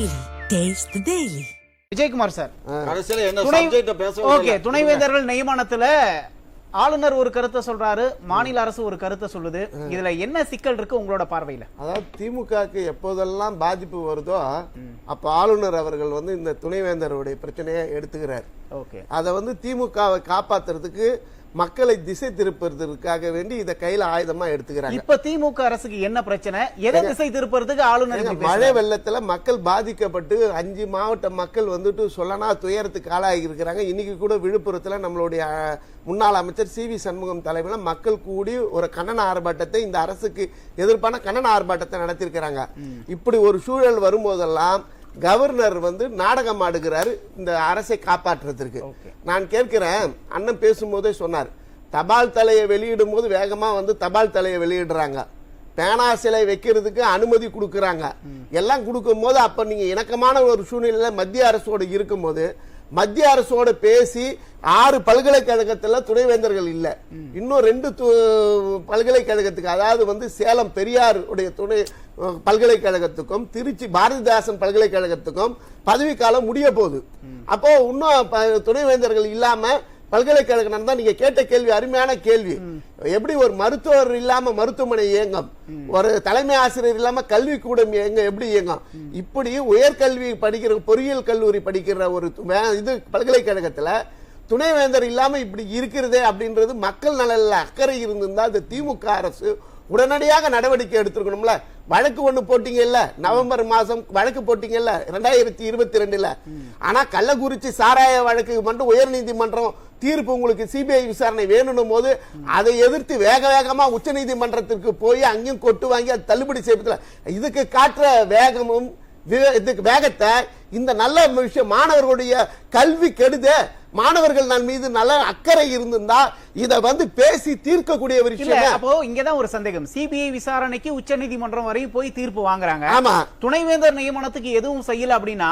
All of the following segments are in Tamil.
Taste the Daily. Vijayakumar sir கடைசியில என்ன துணை சப்ஜெக்ட பேச ஓகே துணைவேந்தர்கள் நியமனத்துல ஆளுநர் ஒரு கருத்தை சொல்றாரு மாநில அரசு ஒரு கருத்தை சொல்லுது. இதுல என்ன சிக்கல் இருக்கு உங்களோட பார்வையில? அதாவது திமுகக்கு எப்போதெல்லாம் பாதிப்பு வருதோ அப்ப ஆளுநர் அவர்கள் வந்து இந்த துணைவேந்தருடைய பிரச்சனையை எடுத்துக்கிறார். ஓகே. அதை வந்து திமுகவை காப்பாத்துறதுக்கு மக்களை திசை திருப்புறதுக்காக வேண்டி இதை கையில ஆயுதமா எடுத்துக்கிறாங்க. இப்ப திமுக அரசுக்கு என்ன பிரச்சனை? எதை திசை திருப்புறதுக்கு ஆளுநர் மழை? வெள்ளத்துல மக்கள் பாதிக்கப்பட்டு அஞ்சு மாவட்ட மக்கள் வந்துட்டு சொல்லனா துயரத்துக்கு ஆளாகி இருக்கிறாங்க. இன்னைக்கு கூட விழுப்புரத்துல நம்மளுடைய முன்னாள் அமைச்சர் சி வி சண்முகம் தலைமையில மக்கள் கூடி ஒரு கண்டன ஆர்ப்பாட்டத்தை இந்த அரசுக்கு எதிர்ப்பான கண்டன ஆர்ப்பாட்டத்தை நடத்தியிருக்கிறாங்க. இப்படி ஒரு சூழல் வரும்போதெல்லாம் கவர்னர் வந்து நாடகம் ஆடுகிறாரு இந்த அரசை காப்பாற்றுறதுக்கு. நான் கேட்கிறேன் அண்ணன் பேசும்போதே சொன்னார் தபால் தலையை வெளியிடும் போது வேகமா வந்து தபால் தலையை வெளியிடுறாங்க. பேனா சிலை வைக்கிறதுக்கு அனுமதி கொடுக்கறாங்க. எல்லாம் கொடுக்கும் போது அப்ப நீங்க இணக்கமான ஒரு சூழ்நிலையில மத்திய அரசோட இருக்கும்போது மத்திய அரசோட பேசி ஆறு பல்கலைக்கழகத்துல துணைவேந்தர்கள் இல்லை. இன்னும் ரெண்டு து- பல்கலைக்கழகத்துக்கு அதாவது வந்து சேலம் பெரியார் உடைய துணை பல்கலைக்கழகத்துக்கும் திருச்சி பாரதிதாசன் பல்கலைக்கழகத்துக்கும் பதவிக்காலம் முடிய போகுது. அப்போ இன்னும் துணைவேந்தர்கள் இல்லாமல் பல்கலைக்கழகம் நடந்தா நீங்க கேட்ட கேள்வி அருமையான கேள்வி. எப்படி ஒரு மருத்துவர் இல்லாம மருத்துவமனை இயங்கும்? ஒரு தலைமை ஆசிரியர் இல்லாம கல்வி கூடம் இயங்க எப்படி இயங்கும்? இப்படி உயர்கல்வி படிக்கிற பொறியியல் கல்லூரி படிக்கிற ஒரு இது பல்கலைக்கழகத்துல துணைவேந்தர் இல்லாம இப்படி இருக்கிறதே அப்படின்றது மக்கள் நலன்ல அக்கறை இருந்திருந்தா இந்த திமுக அரசு உடனடியாக நடவடிக்கை எடுத்திருக்கணும்ல. வழக்கு ஒண்ணு போட்டீங்கல்ல நவம்பர் மாசம் வழக்கு போட்டீங்கல்ல ரெண்டாயிரத்தி இருபத்தி ரெண்டுல. ஆனா கள்ளக்குறிச்சி சாராய வழக்கு மட்டும் உயர்நீதிமன்றம் தீர்ப்பு உங்களுக்கு சிபிஐ விசாரணை வேணும் போது அதை எதிர்த்து வேக வேகமா உச்சநீதிமன்றத்திற்கு போய் அங்கேயும் கொட்டு வாங்கி அது தள்ளுபடி செய்யப்படல இதுக்கு காட்டுற வேகமும் இதுக்கு வேகத்தை இந்த நல்ல விஷயம் மாணவர்களுடைய கல்வி கெடுத மாணவர்கள் நான் மீது நல்ல அக்கறை இருந்திருந்தா இத வந்து பேசி தீர்க்கக்கூடிய ஒரு விஷயம். அப்போ இங்கதான் ஒரு சந்தேகம். சிபிஐ விசாரணைக்கு உச்சநீதிமன்றம் வரையும் போய் தீர்ப்பு வாங்குறாங்க. ஆமா. துணைவேந்தர் நியமனத்துக்கு எதுவும் செய்யல அப்படின்னா.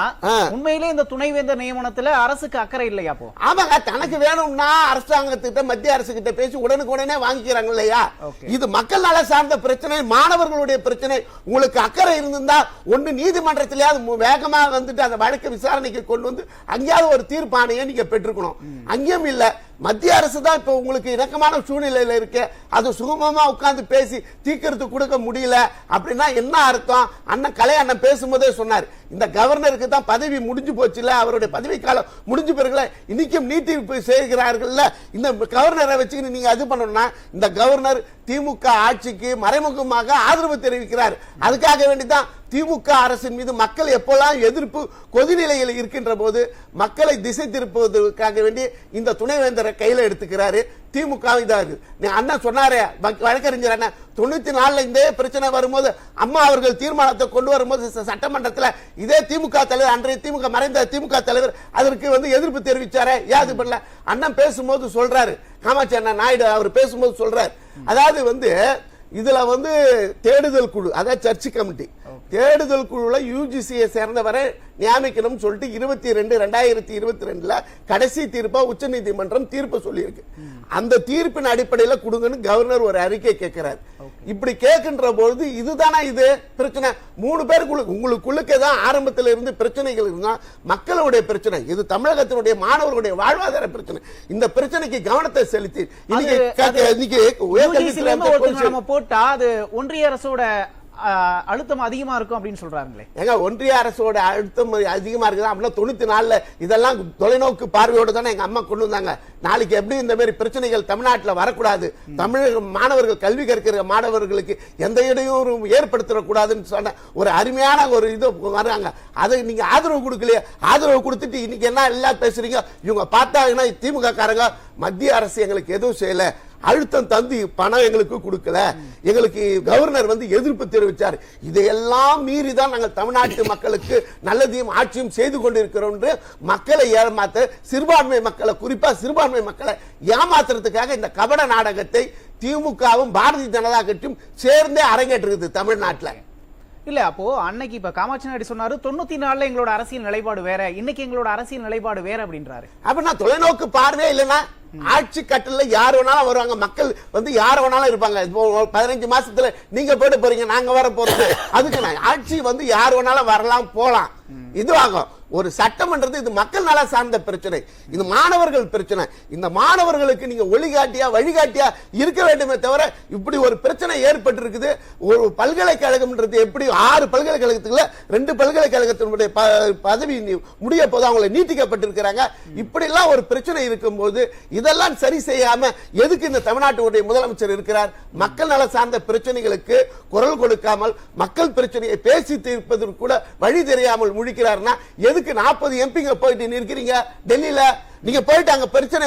உண்மையிலே இந்த துணைவேந்தர் நியமனத்துல அரசுக்கு அக்கறை இல்லையா அப்போ? ஆமாங்க தனக்கு வேணும்னா அரசாங்கத்திட்ட மத்திய அரசு கிட்ட பேசி உடனுக்கு உடனே வாங்கிக்கிறாங்க இல்லையா. இது மக்கள் நல சார்ந்த பிரச்சனை மாணவர்களுடைய பிரச்சனை. உங்களுக்கு அக்கறை இருந்திருந்தா ஒண்ணு நீதிமன்றத்திலேயாவது வேகமா வந்துட்டு அந்த வழக்கு விசாரணைக்கு கொண்டு வந்து அங்கேயாவது ஒரு தீர்ப்பாணையை நீங்க பெற்றுக்கணும். அங்கேயும் இல்ல மத்திய அரசு தான் இப்போ உங்களுக்கு இணக்கமான சூழ்நிலையில் இருக்கு. அது சுகமமா உட்காந்து பேசி தீர்க்கறதுக்கு கொடுக்க முடியல. அப்படின்னா என்ன அர்த்தம்? அண்ணன் கலை அண்ணன் பேசும்போதே சொன்னார் இந்த கவர்னருக்கு தான் பதவி முடிஞ்சு போச்சுல அவருடைய பதவி காலம் முடிஞ்சு பிறகுல இன்னைக்கும் நீட்டிப்பு செய்கிறார்கள்ல இந்த கவர்னரை வச்சுக்கிட்டு நீங்க அது பண்ணணும்னா இந்த கவர்னர் திமுக ஆட்சிக்கு மறைமுகமாக ஆதரவு தெரிவிக்கிறார். அதுக்காக வேண்டிதான் திமுக அரசின் மீது மக்கள் எப்போல்லாம் எதிர்ப்பு கொதிநிலையில் இருக்கின்ற போது மக்களை திசை திருப்புவதற்காக வேண்டி இந்த துணைவேந்தரை கையில் எடுத்துக்கிறாரு. திமுக இதாக இருக்கு. நீ அண்ணன் சொன்னாரே வழக்கறிஞர் அண்ணா தொண்ணூத்தி நாலுல இந்த பிரச்சனை வரும்போது அம்மா அவர்கள் தீர்மானத்தை கொண்டு வரும்போது சட்டமன்றத்தில் இதே திமுக தலைவர் அன்றைய திமுக மறைந்த திமுக தலைவர் அதற்கு வந்து எதிர்ப்பு தெரிவிச்சாரே? யாது பண்ணல? அண்ணன் பேசும்போது சொல்றாரு. காமாட்சி அண்ணன் நாயுடு அவர் பேசும்போது சொல்றாரு. அதாவது வந்து இதுல வந்து தேடுதல் குழு அதாவது சர்ச் கமிட்டி தேடுதல் குழுல யூஜிசியை சேர்ந்தவரை நியமிக்கணும்னு சொல்லிட்டு இருபத்தி ரெண்டு ரெண்டாயிரத்தி இருபத்தி ரெண்டுல கடைசி தீர்ப்பா உச்சநீதிமன்றம் தீர்ப்பு சொல்லியிருக்கு. அந்த தீர்ப்பின் அடிப்படையில கொடுங்கன்னு கவர்னர் ஒரு அறிக்கை கேட்கிறார். இப்படி கேட்கின்ற பொழுது இதுதானே இது? பிரச்சனை. மூணு பேருக்குள்ள உங்களுக்குள்ளுக்கே தான் ஆரம்பத்தில் இருந்து பிரச்சனைகள் இருந்தா மக்களுடைய பிரச்சனை. இது தமிழகத்தினுடைய மாணவர்களுடைய வாழ்வாதார பிரச்சனை. இந்த பிரச்சனைக்கு கவனத்தை செலுத்தி. இன்னைக்கு போட்டா அது ஒன்றிய அரசோட அழுத்தம் அதிகமா இருக்கும் அப்படின்னு சொல்றாங்களே. ஏங்க ஒன்றிய அரசோட அழுத்தம் அதிகமா இருக்குது? அப்படின்னா தொண்ணூத்தி நாலுல இதெல்லாம் தொலைநோக்கு பார்வையோடு தானே எங்க அம்மா கொண்டு வந்தாங்க. நாளைக்கு எப்படி இந்த மாதிரி பிரச்சனைகள் தமிழ்நாட்டில் வரக்கூடாது? தமிழக மாணவர்கள் கல்வி கற்கிற மாணவர்களுக்கு எந்த இடையூறும் ஏற்படுத்தக்கூடாதுன்னு சொன்ன ஒரு அருமையான ஒரு இது வர்றாங்க. அதை நீங்க ஆதரவு கொடுக்கலையே ஆதரவு கொடுத்துட்டு இன்னைக்கு என்ன எல்லாம் பேசுறீங்க? இவங்க பார்த்தாங்கன்னா திமுக காரங்க மத்திய அரசு எங்களுக்கு எதுவும் செய்யலை. அழுத்தம் தந்து பணம் எங்களுக்கு கொடுக்கல. எங்களுக்கு கவர்னர் வந்து எதிர்ப்பு தெரிவிச்சார். இதையெல்லாம் மீறி தான் நாங்கள் தமிழ்நாட்டு மக்களுக்கு நல்லதையும் ஆட்சியும் செய்து கொண்டிருக்கிறோம் என்று மக்களை ஏமாத்த சிறுபான்மை மக்களை குறிப்பாக சிறுபான்மை மக்களை ஏமாத்துறதுக்காக இந்த கபட நாடகத்தை திமுகவும் பாரதிய ஜனதா கட்சியும் சேர்ந்தே அரங்கேற்றிருக்குது தமிழ்நாட்டில். இல்ல அப்போ அன்னைக்கு இப்ப காமாட்சி நாயுடு சொன்னாரு தொண்ணூத்தி நாலுல எங்களோட அரசியல் நிலைப்பாடு வேற இன்னைக்கு எங்களோட அரசியல் நிலைப்பாடு வேற அப்படின்றாரு. அப்படின்னா தொலைநோக்கு பார்வையே இல்லைன்னா ஆட்சி கட்டல யார் வேணாலும் வருவாங்க மக்கள் வந்து யார் வேணாலும் இருப்பாங்க. பதினஞ்சு மாசத்துல நீங்க போயிட்டு போறீங்க நாங்க வர போறது அதுக்கு நான் ஆட்சி வந்து யார் வேணாலும் வரலாம் போலாம். இது ஆகும் ஒரு சட்டமன்றது இது மக்கள் நல சார்ந்த பிரச்சனை. இது மாணவர்கள் பிரச்சனை. இந்த மாணவர்களுக்கு நீங்க ஒளிகாட்டியா வழிகாட்டியா இருக்க வேண்டுமே தவிர இப்படி ஒரு பிரச்சனை ஏற்பட்டு இருக்குது ஒரு பல்கலைக்கழகம்ன்றது எப்படி ஆறு பல்கலைக்கழகத்துக்குள்ள ரெண்டு பல்கலைக்கழகத்தினுடைய ப- பதவி முடிய போது அவங்களை நீட்டிக்கப்பட்டிருக்கிறாங்க. இப்படி எல்லாம் ஒரு பிரச்சனை இருக்கும்போது இதெல்லாம் சரி செய்யாம எதுக்கு இந்த தமிழ்நாட்டுடைய முதலமைச்சர் இருக்கிறார்? மக்கள் நல சார்ந்த பிரச்சனைகளுக்கு குரல் கொடுக்காமல் மக்கள் பிரச்சனையை பேசி தீர்ப்பதற்கு கூட வழி தெரியாமல் முழிக்கிறார்னா எதுக்கு நாற்பது எம்பிங்க போயிட்டு நிற்கிறீங்க? டெல்லியில நீங்க போயிட்டு அங்க பிரச்சனை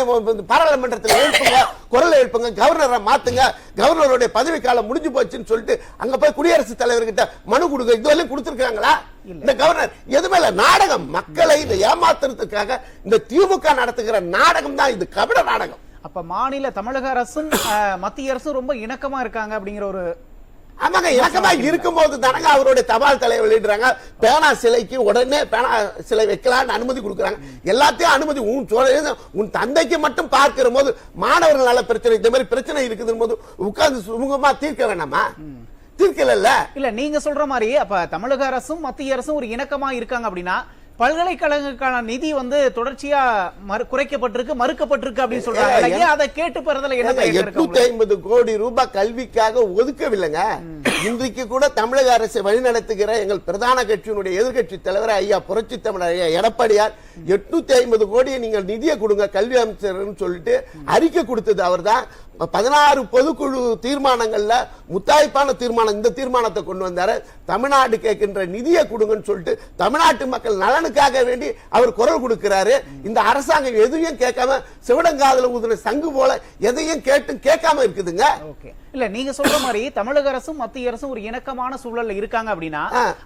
பாராளுமன்றத்தில் எழுப்புங்க குரல் எழுப்புங்க கவர்னரை மாத்துங்க கவர்னருடைய பதவி காலம் முடிஞ்சு போச்சுன்னு சொல்லிட்டு அங்க போய் குடியரசுத் தலைவர்கிட்ட மனு கொடுங்க. இதுவரையும் கொடுத்திருக்காங்களா இந்த கவர்னர் எதுவுமே இல்ல. நாடகம். மக்களை இந்த ஏமாத்துறதுக்காக இந்த திமுக நடத்துகிற நாடகம் தான் இது. கபட நாடகம். அப்ப மாநில தமிழக அரசும் மத்திய அரசும் ரொம்ப இணக்கமா இருக்காங்க அப்படிங்கிற ஒரு ஆமாங்க இணக்கமா இருக்கும்போது தானங்க அவருடைய தபால் தலைவர் வெளியிடுறாங்க. பேனா சிலைக்கு உடனே பேனா சிலை வைக்கலாம்னு அனுமதி கொடுக்குறாங்க. எல்லாத்தையும் அனுமதி உன் சொல்ல- உன் தந்தைக்கு மட்டும் பார்க்கிற போது மாணவர்கள் நல பிரச்சனை இந்த மாதிரி பிரச்சனை இருக்குது போது உட்கார்ந்து சுமூகமா தீர்க்க வேணாமா? தீர்க்கல இல்ல? நீங்க சொல்ற மாதிரி அப்ப தமிழக அரசும் மத்திய அரசும் ஒரு இணக்கமா இருக்காங்க அப்படின்னா பல்கலைக்கழகங்களுக்கான நிதி வந்து தொடர்ச்சியா மறு- குறைக்கப்பட்டிருக்கு மறுக்கப்பட்டிருக்கு அப்படின்னு சொல்றாங்க. அதை கேட்டு பெறதுல என்ன எட்நூத்தி? ஐம்பது கோடி ரூபாய் கல்விக்காக ஒதுக்கவில்லைங்க. இன்றைக்கு கூட தமிழக அரசை வழிநடத்துகிற எங்கள் பிரதான கட்சியினுடைய எதிர்க்கட்சி தலைவர் ஐயா புரட்சி தமிழர் ஐயா எடப்பாடியார் எட்நூத்தி ஐம்பது கோடியை நீங்கள் நிதியை கொடுங்க கல்வி அமைச்சர்னு சொல்லிட்டு அறிக்கை கொடுத்தது அவர்தான். பதினாறு பொதுக்குழு தீர்மானங்கள்ல முத்தாய்ப்பான தீர்மானம் இந்த தீர்மானத்தை கொண்டு வந்தாரு. தமிழ்நாடு கேட்கின்ற நிதியை கொடுங்கன்னு சொல்லிட்டு தமிழ்நாட்டு மக்கள் நலனுக்காக வேண்டி அவர் குரல் கொடுக்கிறாரு. இந்த அரசாங்கம் எதையும் கேட்காம சிவடங்காதுல ஊதுன சங்கு போல எதையும் கேட்டும் கேட்காம இருக்குதுங்க. இல்ல நீங்க சொல்ற மாதிரி தமிழக அரசும் மத்திய அரசும் ஒரு இணக்கமான சூழல்ல இருக்காங்க அப்படின்னா.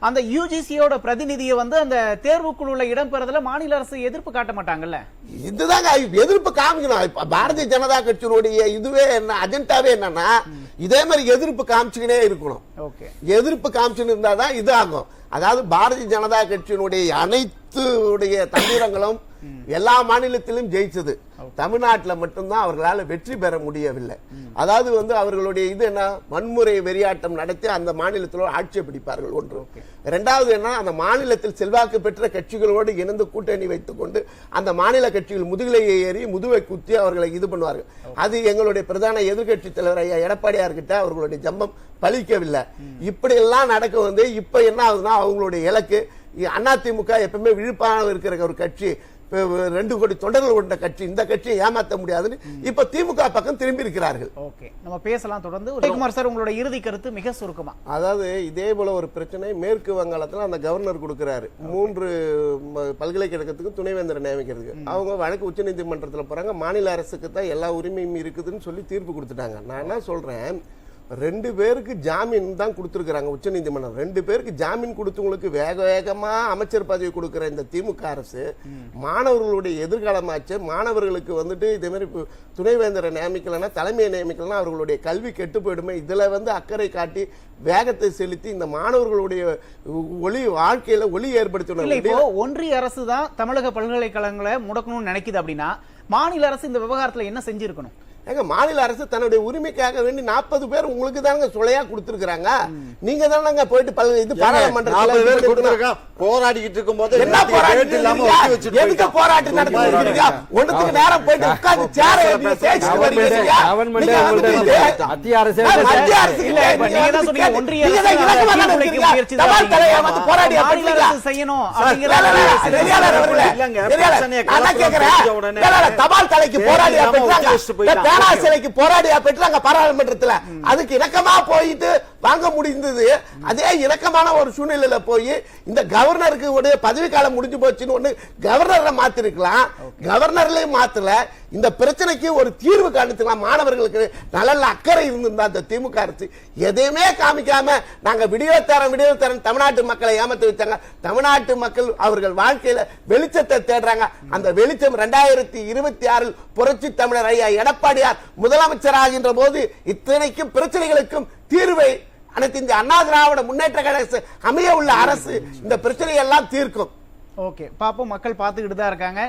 அந்த யூஜிசியோட பிரதிநிதியை வந்து அந்த தேர்வுக்குழுல இடம் பெறதுல மாநில அரசு எதிர்ப்பு காட்ட மாட்டாங்கல்ல? இதுதாங்க எதிர்ப்பு காமிக்கணும். பாரதிய ஜனதா கட்சியினுடைய இதுவே என்ன அஜெண்டாவே என்னன்னா இதே மாதிரி எதிர்ப்பு காமிச்சுக்கினே இருக்கணும். ஓகே. எதிர்ப்பு காமிச்சுன்னு இருந்தாதான் இது ஆகும். அதாவது பாரதிய ஜனதா கட்சியினுடைய அனைத்து உடைய தந்திரங்களும் எல்லா மாநிலத்திலும் ஜெயிச்சது. தமிழ்நாட்டுல மட்டும்தான் அவர்களால வெற்றி பெற முடியவில்லை. அதாவது வந்து அவர்களுடைய இது என்ன? வன்முறை வெறியாட்டம் நடத்தி அந்த மாநிலத்தில் ஆட்சியை பிடிப்பார்கள் ஒன்று. இரண்டாவது என்ன? அந்த மாநிலத்தில் செல்வாக்கு பெற்ற கட்சிகளோடு இணைந்து கூட்டணி வைத்துக் கொண்டு அந்த மாநில கட்சிகள் முதுகிலையை ஏறி முதுவை குத்தி அவர்களை இது பண்ணுவார்கள். அது எங்களுடைய பிரதான எதிர்க்கட்சி தலைவர் ஐயா எடப்பாடியார் கிட்ட அவர்களுடைய ஜம்பம் பலிக்கவில்லை. இப்படி எல்லாம் நடக்க வந்து இப்ப என்ன ஆகுதுன்னா அவங்களுடைய இலக்கு அதிமுக எப்பவுமே விழுப்பாக இருக்கிற ஒரு கட்சி ரெண்டு கோடி தொண்டர்கள் கொண்ட கட்சி இந்த கட்சியை ஏமாத்த முடியாதுன்னு இப்ப திமுக பக்கம் திரும்பி இருக்கிறார்கள். ஓகே நம்ம பேசலாம் தொடர்ந்து. உதயகுமார் சார் உங்களோட இறுதி கருத்து மிக சுருக்கமா? அதாவது இதே போல ஒரு பிரச்சனை மேற்கு வங்காளத்துல அந்த கவர்னர் கொடுக்கிறாரு. மூன்று பல்கலைக்கழகத்துக்கு துணைவேந்தரை நியமிக்கிறதுக்கு. அவங்க வழக்கு உச்சநீதிமன்றத்துல போறாங்க. மாநில அரசுக்கு தான் எல்லா உரிமையும் இருக்குதுன்னு சொல்லி தீர்ப்பு கொடுத்துட்டாங்க. நான் என்ன சொல்றேன்? ரெண்டு பேருக்கு ஜாமீன் தான் கொடுத்துருக்காங்க உச்சநீதிமன்றம் ரெண்டு பேருக்கு ஜாமீன் கொடுத்தவங்களுக்கு வேக வேகமா அமைச்சர் பதவி கொடுக்கிற இந்த திமுக அரசு மாணவர்களுடைய எதிர்காலமாச்சு மாணவர்களுக்கு வந்துட்டு இதே மாதிரி இப்போ துணைவேந்தரை நியமிக்கலைன்னா தலைமையை நியமிக்கலைன்னா அவர்களுடைய கல்வி கெட்டு போயிடுமே. இதுல வந்து அக்கறை காட்டி வேகத்தை செலுத்தி இந்த மாணவர்களுடைய ஒளி வாழ்க்கையில ஒளி ஏற்படுத்தணும். ஒன்றிய அரசு தான் தமிழக பல்கலைக்கழகங்களை முடக்கணும்னு நினைக்குது அப்படின்னா மாநில அரசு இந்த விவகாரத்துல என்ன செஞ்சிருக்கணும்? ஏங்க மாநில அரசு தன்னுடைய உரிமைக்காக வேண்டி நாற்பது பேர் உங்களுக்கு தாங்க சுளையா கொடுத்திருக்காங்க நீங்க தானங்க போயிட்டு பல இது நாற்பது பேர் பாராளுமன்றத்தில் கொடுத்திருக்கான். போராடிக்கிட்டு இருக்கும்போது என்ன நேத்து போராட்டம் இல்லாம எதுக்கு. போராட்டம் நடத்துறீங்க ஒண்ணுத்துக்கு நேரம் போயிட்டு உட்கார்ந்து சேர பேசிட்டு வரீங்க மத்திய அரசே மத்திய அரசு இல்ல, இப்ப நீங்க தான் சொன்னீங்க, ஒன்றிய அரசு தான் தான் தபால் தலையை வந்து. போராடியா மாநில? அரசு செய்யணும் இல்ல, இல்ல, இல்ல, அப்படிங்கிற நெறியாளர் அவர்களே, இல்லங்க, பிரச்சனையை தான் இல்ல, தபால் தலைக்கு தேதி போராடியா பேனா சிலைக்கு போராடியா பெற்றாங்க பாராளுமன்றத்துல. அதுக்கு இணக்கமா போயிட்டு வாங்க முடிந்தது. அதே இணக்கமான ஒரு சூழ்நிலையில போய் இந்த கவர்னருக்கு உடைய பதவி காலம் முடிஞ்சு போச்சுன்னு ஒண்ணு கவர்னரை மாத்திருக்கலாம். கவர்னர்லயும் மாத்தல. இந்த பிரச்சனைக்கு ஒரு தீர்வு காணிக்கலாம் மாணவர்களுக்கு நல்ல அக்கறை இருந்திருந்தா அந்த திமுக அரசு எதையுமே காமிக்காம நாங்க விடியோ தரம் விடியோ தரம் தமிழ்நாட்டு மக்களை ஏமாத்தி வச்சாங்க தமிழ்நாட்டு மக்கள் அவர்கள் வாழ்க்கையில வெளிச்சத்தை தேடுறாங்க. அந்த வெளிச்சம் ரெண்டாயிரத்தி இருபத்தி ஆறில் புரட்சி தமிழர் ஐயா எடப்பாடியார் முதலமைச்சராகின்ற போது இத்தனைக்கும் பிரச்சனைகளுக்கும் தீர்வை அனைத்து இந்த அண்ணா திராவிட முன்னேற்ற கழக அமைய உள்ள அரசு இந்த பிரச்சனையெல்லாம் தீர்க்கும். ஓகே பாப்போம் மக்கள் பார்த்துக்கிட்டு தான் இருக்காங்க.